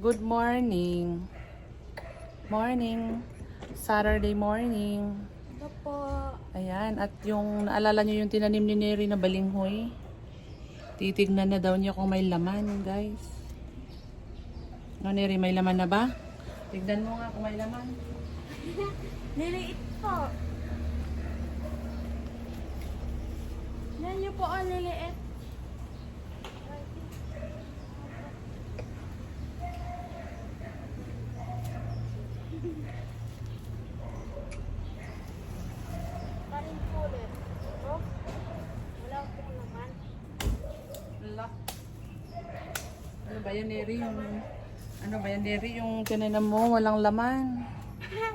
Good morning. Morning. Saturday morning. Ano po? Ayan, at yung naalala nyo yung tinanim ni Neri na balinghoy. Titignan na daw niya kung may laman, guys. No, Neri, may laman na ba? Tignan mo nga kung may laman. Niliit po. Yan niyo po ang liliit. Parin po ulit. Oh, wala po naman. Ala. Ano ba yan, Neri? Yung, ano ba yan, Neri? Yung tinanim mo, walang laman. Ayan.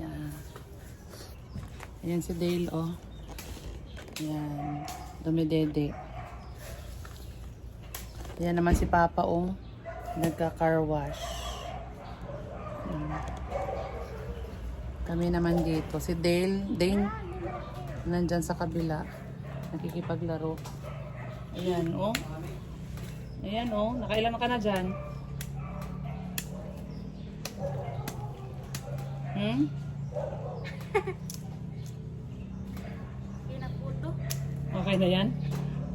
Yan. Ayan si Dale, oh. Yan. Dumidede. Ayan naman si Papa, oh. Nagka-car wash. Yan. Kami naman dito. Si Dale, Dane, nandyan sa kabila. Nakikipaglaro. Ayan, oh. Ayan, oh. Nakailan ka na dyan? Hmm? Okay na yan?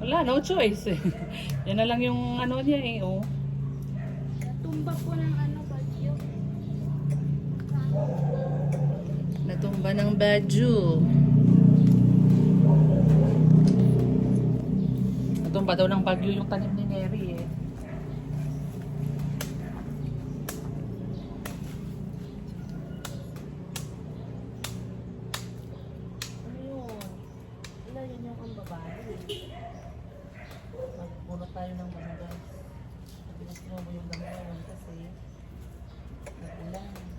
Wala, no choice eh. yan na lang yung ano niya eh, oh. Natumba po ng ano bagyo. Natumba ng badyo. Natumba daw ng bagyo yung tanim ni Neri eh. Ano yun? Wala yun yung ang babae. Magpunot tayo ng ano guys. Mabilis mo yung damawan kasi nagulan.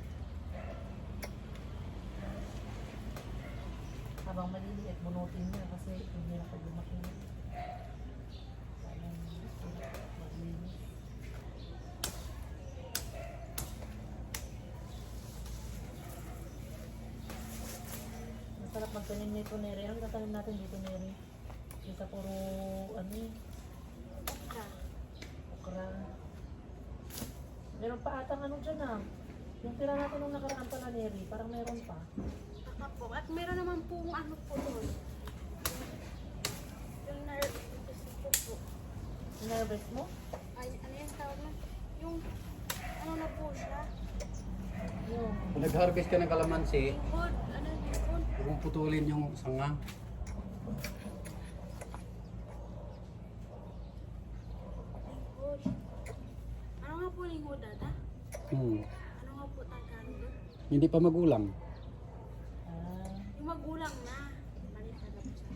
habang maliliit, bunutin niya kasi hindi na pag lumaki na. Sayang, maglinis. Masarap magtanim nito, Neri. Ano tatanim natin dito, Neri? Isa puro, ano eh, okra. Meron pa atang ano dyan ah. Yung tira natin nung nakaraan pala, Neri, parang meron pa. Saka po. At meron naman po ano po doon. Yung nerve po po. Nervous mo? Ay, ano yung tawag na? Yung ano na po siya? Yung nag-harvest ka ng kalamansi, yung mong putulin yung sanga. Ano nga po lingkod, dada? Hmm. Ano nga po doon? Hindi pa magulang. Ah, Yung magulang na. Na po siya.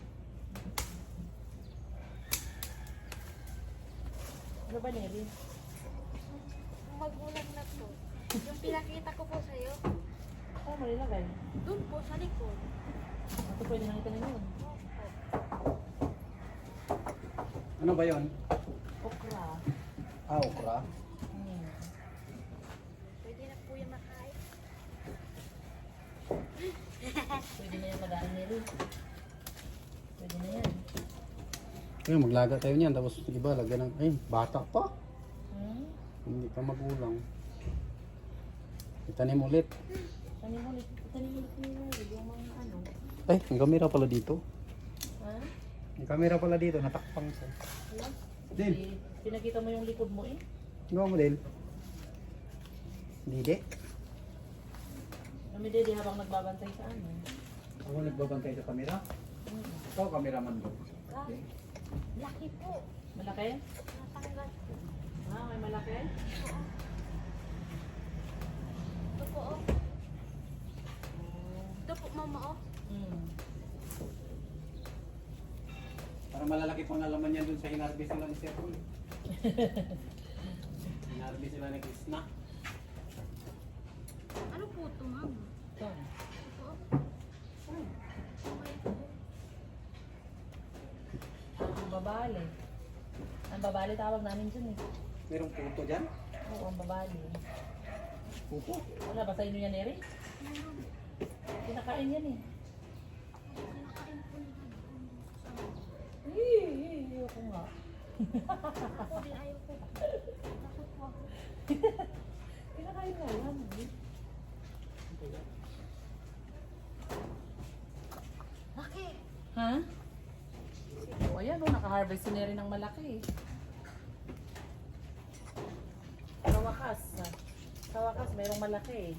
ano ba, Neri? Yung magulang na po. Yung pinakita ko po sa'yo. Saan mo nilagay? Doon po sa likod. Ito pwede nakita na yun. Ano ba yon? Okra. Ah, okra. Hmm. Pwede na po yung makain. Pwede na yan mag Neri. Pwede na yan. Kaya maglaga tayo niyan, tapos yung iba lagyan ng, ay, bata pa. Hmm? Hindi pa magulang. Itanim ulit. Tanim Ay, ang kamera pala dito. Ha? Ang kamera pala dito, natakpang siya. Din, Eh, Pinakita mo yung likod mo eh. gawa mo din. Hindi, Namidede habang nagbabantay sa ano. Ako nagbabantay sa kamera. Hmm. Ikaw, kameraman ko. Ah, laki po. Malaki? Natanggal po. Ah, may malaki? Ito po, oh. Ito po, mama, oh. Hmm. Para malalaki pang nalaman yan dun sa hinarvest nila ni Sir Paul. hinarvest sila ng snack. Ano po ito, ma'am? Ito. Ito, oh. Po. Ang babali. Ang babali tawag namin dyan eh. Merong puto dyan? Oo, ang babali. Puto? Wala ba sa inyo yan, Eri? Meron. Kinakain yan eh. Ay, ayoko nga. Kinakain yan eh. Laki! Ha? O ayan o, nakaharvest na rin ng malaki eh. Kawakas. Kawakas, mayroong malaki eh.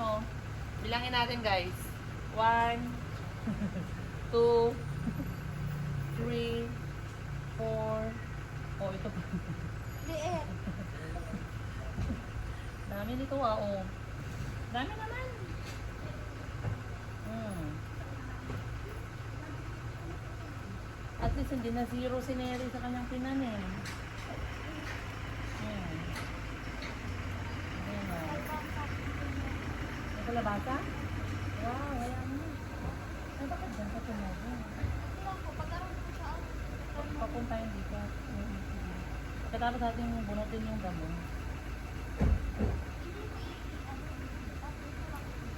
Oh. Bilangin natin guys. One, two, three, four. Oh, ito pa. Liit. Dami nito ah, oh. Dami naman. Hmm. At least hindi na zero si Neri sa kanyang pinanin. Hmm. Ayan oh. May kalabasa? Wow, wala mo. Ay, bakit dyan ka tumago? Ko siya. Papuntayin dito. Pagkatapos natin bunutin yung damo.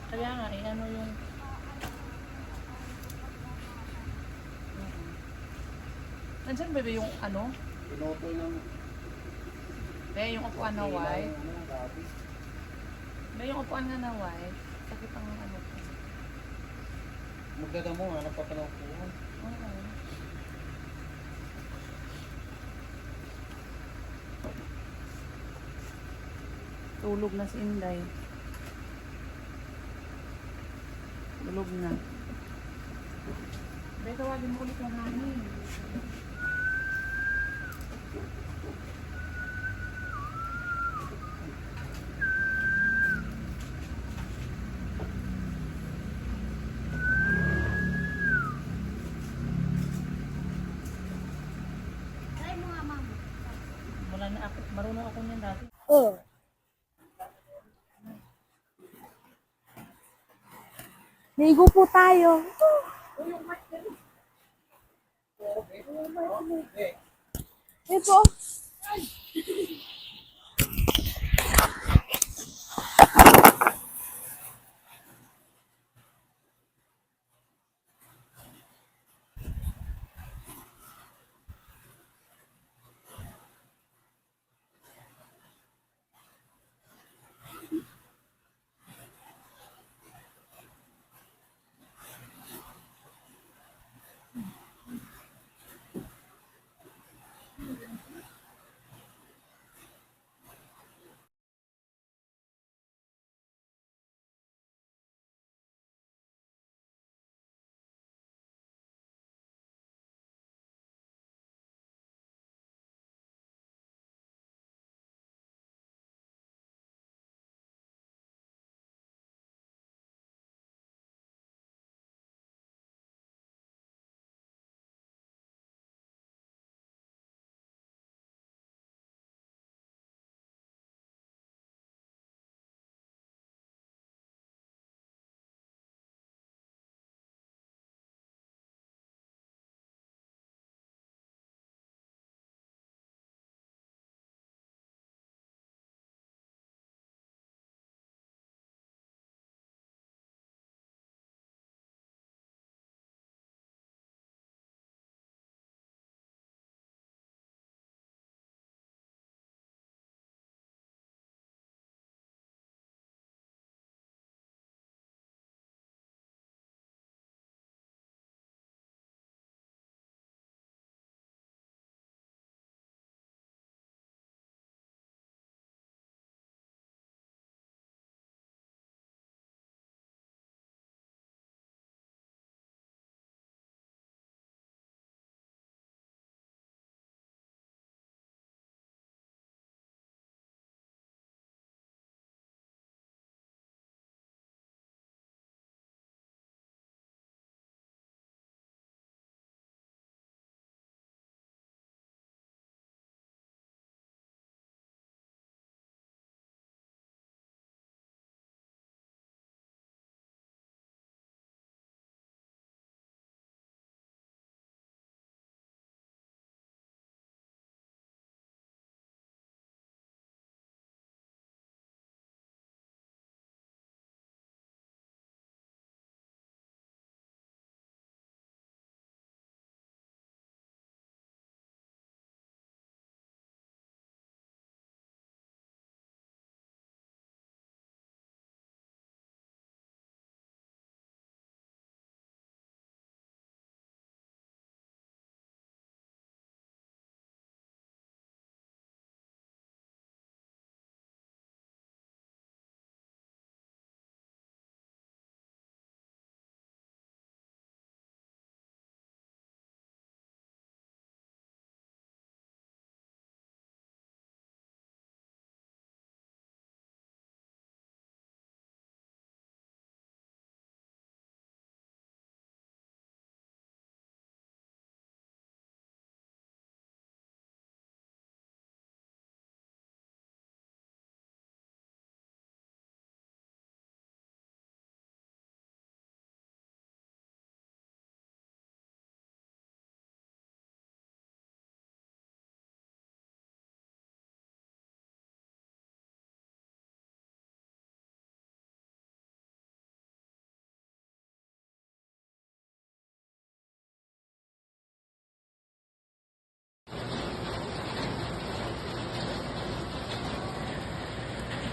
Kaya nga, eh, ano yung... Nandiyan ba ba yung ano? Pinoto ng... Be, yung upuan na white. Be, yung upuan nga na white. Sakit ang ano ko. Magdadamo, hanap pa ka ng upuan. Oo. Tulog na si Inday. Tulog na. Be, tawagin mo ulit yung hangin. Ako, niyan dati. Oh. Ligo po tayo. Ito.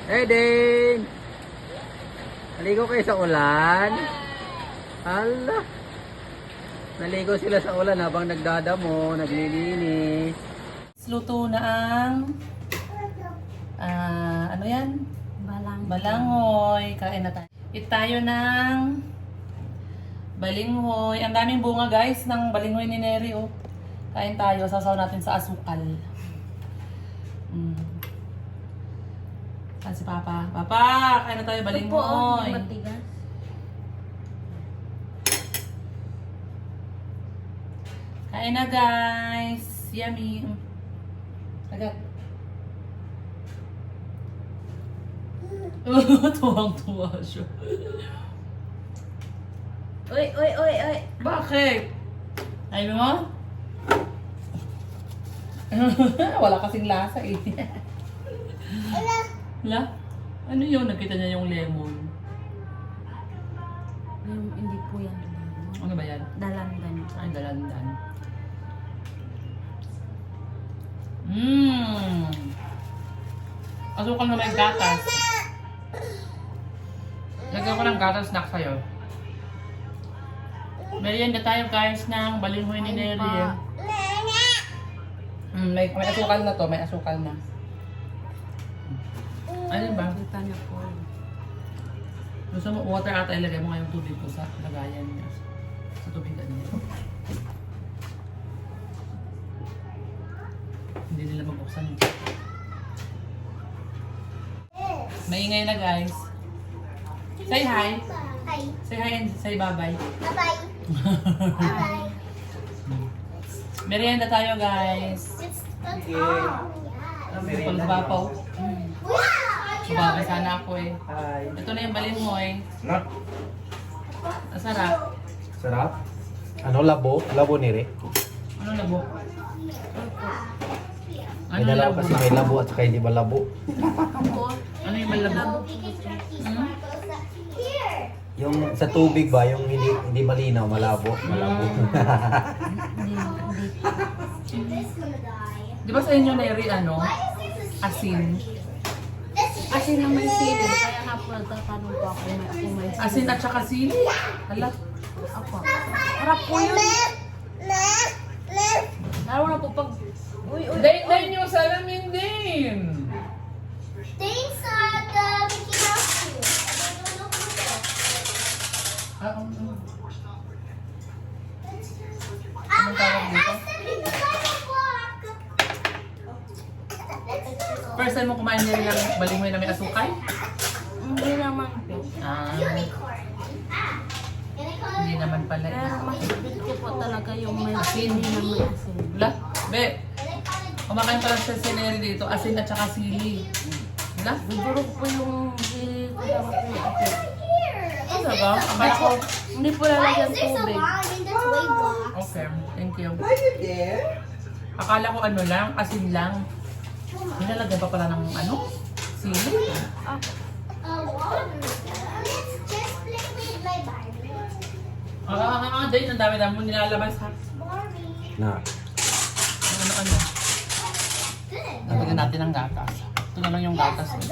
Eden! Naligo kayo sa ulan? Hala! Naligo sila sa ulan habang nagdadamo, naglilinis. Luto na ang... Ah, ano yan? Balang. Balangoy. Kain na tayo. Eat tayo ng balinghoy. Ang daming bunga guys ng balinghoy ni Neri. Oh. Kain tayo. Sasaw natin sa asukal. Saan si Papa? Papa! Kain na tayo balinghoy. Matigas. Kain na guys. Yummy. Mm. Agad. Tuwang-tuwa siya. Uy, uy, uy, uy. Bakit? Ayaw mo? Wala kasing lasa eh. Wala? Ano yun? Nakita niya yung lemon. Yung, hindi po yan. Ano ba yan? Dalandan. Ay, dalandan. Mmm! Asukal na may gatas. Lagyan ko ng gatas snack sa'yo. Merienda tayo guys ng balinghoy ni Neri. pa. Mm, may, may asukal na to, may asukal na. Ano ba? Kita niyo po. Gusto mo water ata ilagay mo ngayong tubig ko sa lagayan niya. Sa tubigan niya. Hindi nila mabuksan. Maingay na guys. Say hi. Hi. Say hi and say bye-bye. Bye-bye. Bye-bye. Merienda tayo guys. It's that's all. Ito pala bapaw. Wow. Babay sana ako eh. Hi. Ito na yung balinghoy. Sarap. Masarap. Sarap? Ano, labo? Labo ni Rick? Ano labo? May Ano dalawa labo kasi may labo at saka hindi ba labo? Ano yung malabo? Hmm? Yung sa tubig ba, yung hindi hindi malinaw, malabo, malabo. Die. Di ba sa inyo Neri ano? Why is this a secret? Asin. Nang may sili, kaya nga po nagtatanong po ako, may may sili. Asin at saka sili. Hala. Ako. Harap po yun. Lalo na po pag... Uy, uy. Day, day nyo salamin din. Thanks at the Mickey Mouse too. Ah, um, um. Ah, Anong tawag I dito? said it's a sidewalk. First time mo kumain Neri ng balinghoy na may asukal? Hindi naman po. Ah. Ah. Hindi naman pala. Pero eh. mas favorite ko po talaga yung may asin, hindi na may asin. Wala. Be, kumakain pala siya si Neri dito. Asin at saka sili. Wala? Siguro po yung sili ko dapat may asin. Ano ba? Akala ko, Hindi po lalagyan tubig. okay. Thank you. Akala ko ano lang, asin lang. Nilalagyan pa pala ng ano? Sili? Ah, water. Let's just play with my Barbie. Ah, ah, ah, dahil ang dami-dami mo nilalabas ha. Na. Ano, ano? Lagyan natin ng gatas. Ito na lang yung gatas. Yes.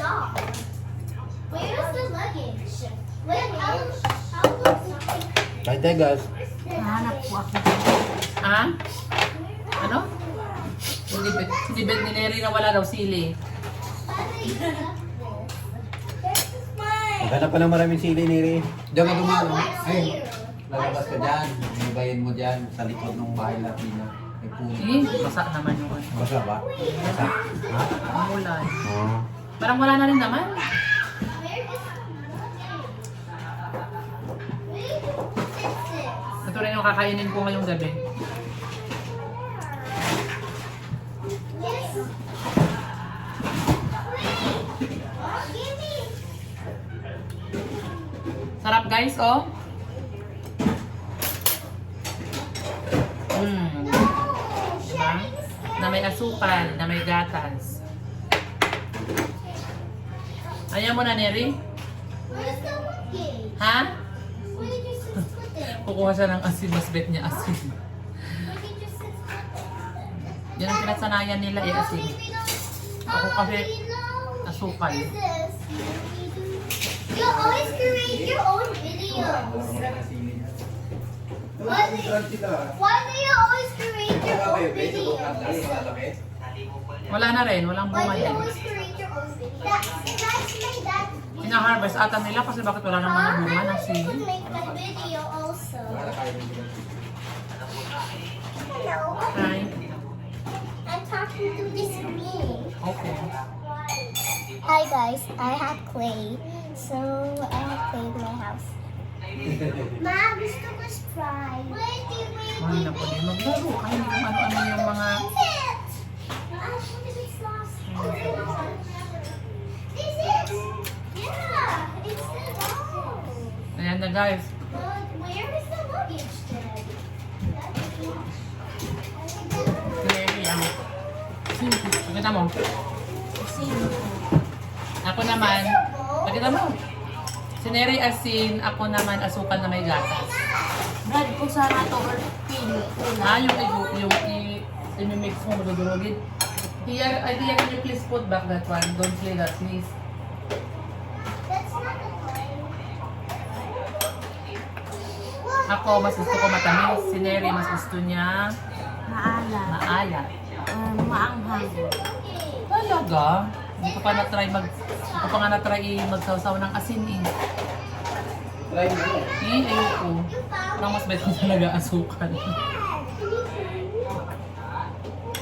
Where's the luggage? Look something. Kahit tayo guys. nahanap po ako. Ah? Ano? Hindi bet, hindi bet ni Neri na wala daw sili. Maghanap ka ng maraming sili ni Rick. Diyan ka Oh, dumalo. Ay, lalabas ka dyan. Ibayin mo dyan sa likod ng bahay Latina. May puno. Eh, basa naman yung ano. Basa ba? Basa? Ha? Ang ulan. Oo. Parang wala na rin naman. Ito rin yung kakainin ko ngayong gabi. guys, oh. Mm. Diba? Na may asukal, na may gatas. Ayaw mo na, Neri? Ha? Kukuha siya ng asin, mas bet niya asin. Yan ang pinasanayan nila, eh, asin. Ako kasi, asukal. You always create your own Why do you, why do you always create your own videos? Wala na rin, walang Why do you bumalik. always create your own videos? That's, that's my dad. Hina-harvest ata nila kasi bakit wala nang mga bunga ng I sili? could make my video also. Hello. Hi. I'm talking to the screen. Okay. Hi guys, I have clay. So I have clay in my house. Ma, gusto ko Sprite. Wait, wait, wait, Mahal na po din maglaro. Kayo kung ano-ano yung mga... it. Look at this lost. This is. Yeah, it's the dog. Ayan na guys. Pakita mo. Ako naman, pakita mo. Sineri asin, ako naman asukal na may gatas. Brad, kung sana to or pin. Ah, yung yung i-mix mo, madudurugin. Here, I think can you please put back that one? Don't play that, please. Ako, mas gusto ko matamis. Si Neri, mas gusto niya Maala. maalat. Um, maanghang. Talaga? Hindi ko pa na-try mag... Hindi ko pa nga na-try magsawsaw ng asin eh. Try mo. Eh, ayoko. Parang mas better talaga asukal.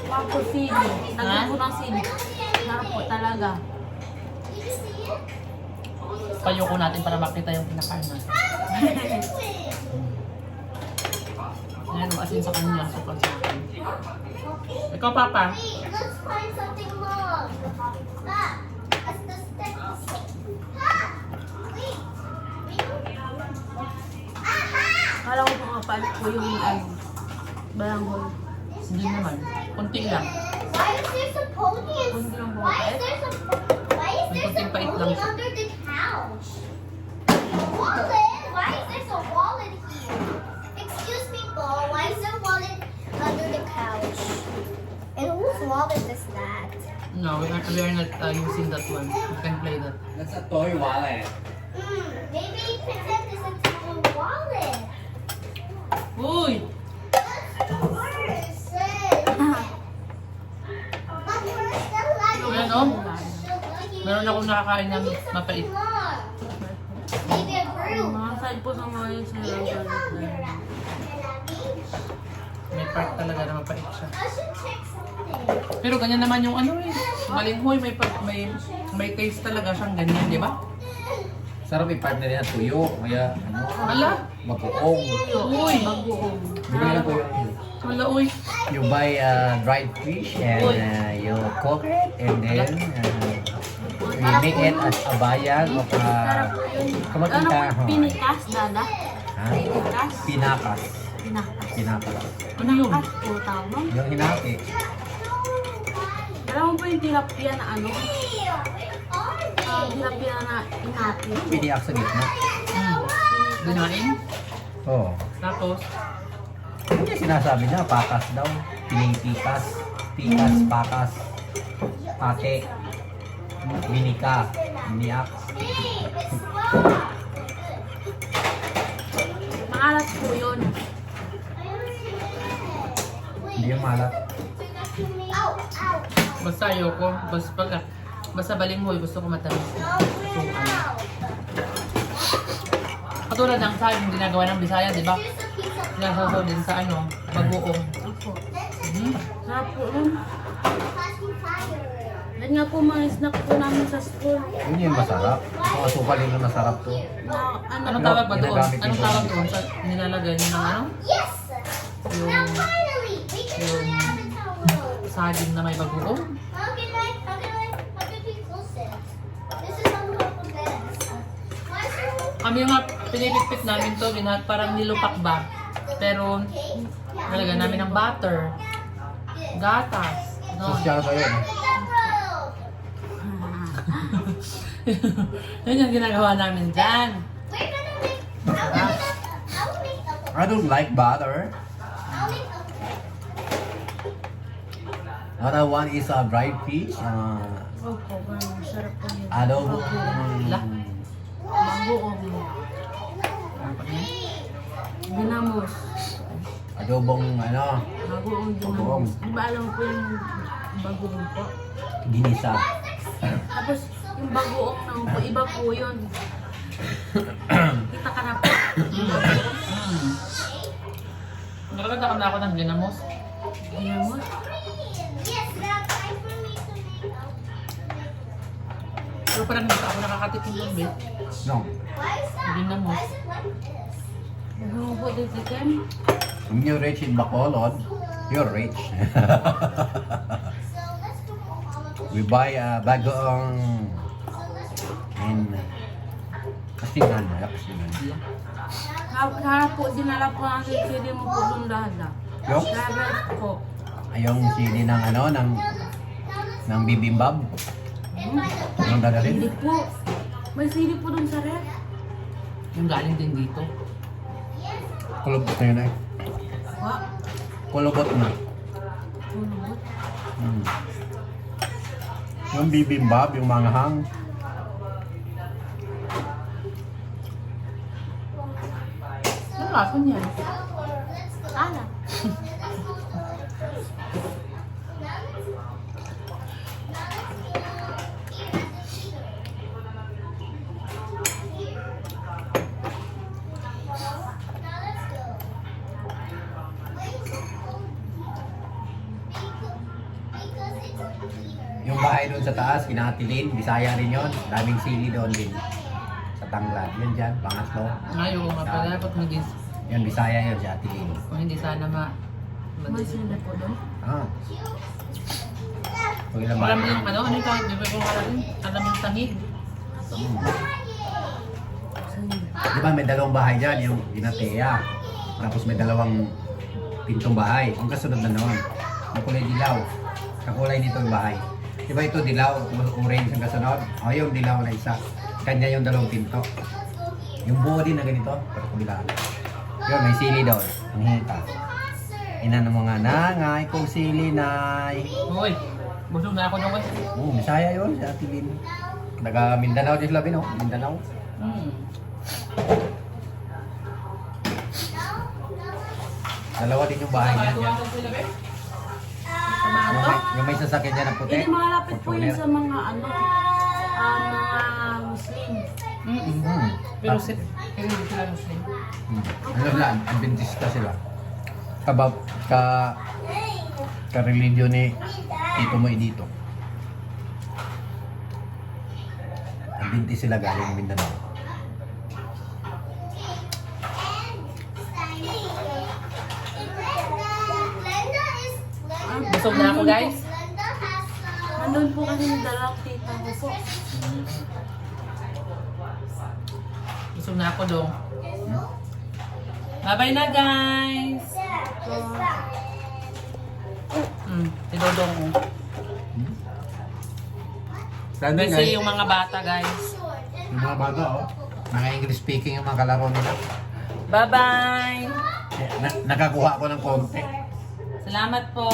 Ako sili. Lagyan ko ng sili. Sarap po talaga. Payoko natin para makita yung kinakain natin. Ayan, yung asin sa kanya, asukal sa akin. Ikaw, Papa. Let's find something long. As the stick. Wait. Wait. Aha! Kala ko mga palit ko yung ano. Balanghol. Hindi naman. Kunti lang. Why is there some ponies? Kunti lang Why is there some? Why is there some kunting pait lang pony under the couch? Wallet? Why is there some wallet here? Excuse me, Paul. Why is there a wallet under the couch? And whose wallet is that? No, we are, we are not uh, using that one. You can play that. That's a toy wallet. Hmm, maybe pretend this into a wallet. Uy! That's the worst. But we're still like Ayan, oh. Meron akong nakakain ng mapait. Maybe a broom. Mga side po sa mga. Can you come here? May part talaga na mapait siya. Pero ganyan naman yung ano eh. Balinghoy, may, pag- may, may taste talaga siyang ganyan, di ba? Sarap i-partner yan tuyo. Kaya ano, Wala. mapuong. Uy! Bagoong. Bili lang po yung Wala, uy. you buy uh, dried fish and uh, you cook it and then uh, you make it as a bayag of uh, Ano? Pinikas, dada? ha? Pinikas? pinakas Pinakas. pinakas Ano yun? At po tawag. yung hinati Alam mo po yung tilapia na ano? Ah, tilapia na inati. piniak sa gitna Hmm. Binain? oh Tapos, hindi sinasabi niya pakas daw pinipikas pikas pakas pate binika biniak. Maalat po yun. hindi yung malat Ow, ow. Basta ayoko. Basta pag, basta balinghoy, gusto ko matamis. No, we're out. Katulad ng sa yung ginagawa ng Bisaya, di ba? Sinasasaw din sa ano, bagoong. Opo. Hmm? Sarap po flashing fire. Yan nga po mga snack po namin sa school. yun yung masarap kung asukal yun yung masarap to Na, ano, Anong tawag ba doon? Anong yung- tawag doon? Sa nilalagay niyo ng ano? Yes! Yung Now finally, we can Yung- saging na may bagoong? How can I, how can I, how can we close it? This is on of this. Why is there Kami nga, pinipitpit namin to, gina, parang nilupak ba? Pero, nalagyan namin ng butter, gatas, no? sosyal ba yun Yan yung ginagawa namin dyan. We're gonna make, I'll make a, I'll make a, I don't like butter I'll make I Another one is a dried fish. Uh, Opo, ganun. Sarap po yun. adobo. Mm, Mango o Dinamos. adobong ano, Bagoong Bagoong. dinamos. Di ba alam ko yung bagoong po? ginisa. Tapos yung bagoong ng po, iba po yun. Kita ka na po. Yung na ako ng dinamos. Dinamos. Yes, now time for me to make Pero parang hindi pa ako nakakatikim ng bit. No. Why is that? Ginamos. Why is it like this? Ano po din si Ken? When you're rich in Bacolod, you're rich. We buy let's do and kasingan, wala kasingan. Kaya po, dinala po ang sili mo po doon dada. Yo, Sarap po. Ayong sili ng ano, ng, ng bibimbab. Anong dadalhin? Hindi po. May sili po doon sa ref. Yung galing din dito. Kulubot na yun eh. Wa. Kulubot na. Tulog. Hmm. Yung bibimbab, yung manghang. Ano laso niyan? Ala. sa taas, kinatilin, Bisaya rin yun. Daming sili doon din. Sa Tanglad. Yan dyan, pangatlo. Ngayon nga pala, pag maging, Yan, Bisaya yun, si Atilin. kung hindi sana ma... May sili po doon? Ah. Pag ilang Alam mo yung ano, ano yung tawag, di ba kung alam alam yung tangig? Hmm. Di ba may dalawang bahay dyan, yung Inatea. Tapos may dalawang pintong bahay. Ang kasunod na noon, yung kulay dilaw. Kakulay nito yung bahay. Di ba ito dilaw, orange ang kasunod? O yung dilaw na isa. Kanya yung dalawang pinto. Yung buo din na ganito, pero kubilaan. Yun, may sili daw. Ang hita. Ina ng mga nangay kong sili, nay. Uy, busog na ako eh. Oo, Bisaya yun, si Ate Lynn. Taga Mindanao din sila, no? Mindanao. Hmm. Dalawa din yung bahay niya. Yung may, yung may sasakyan niya na puti. Hindi malapit po yun Fortuner. sa mga ano, ah, mga Muslim. Mm-mm. Hmm. Pero si... Pero hindi sila Muslim. Hmm. Ano sila? Adventista sila. Kabab, ka, ka religion ni Tito mo dito. Adventist sila galing Mindanao. Busog na ako, guys. Nandun po kasi yung dalawang tita ko po. Busog na ako doon. Bye-bye na, guys. Hmm, si Dodong. oh. Sabi Busy yung mga bata, guys. yung mga bata, oh. Mga English speaking yung mga kalaro nila. Bye-bye. Eh, Na, nakakuha ko ng konti. Salamat po.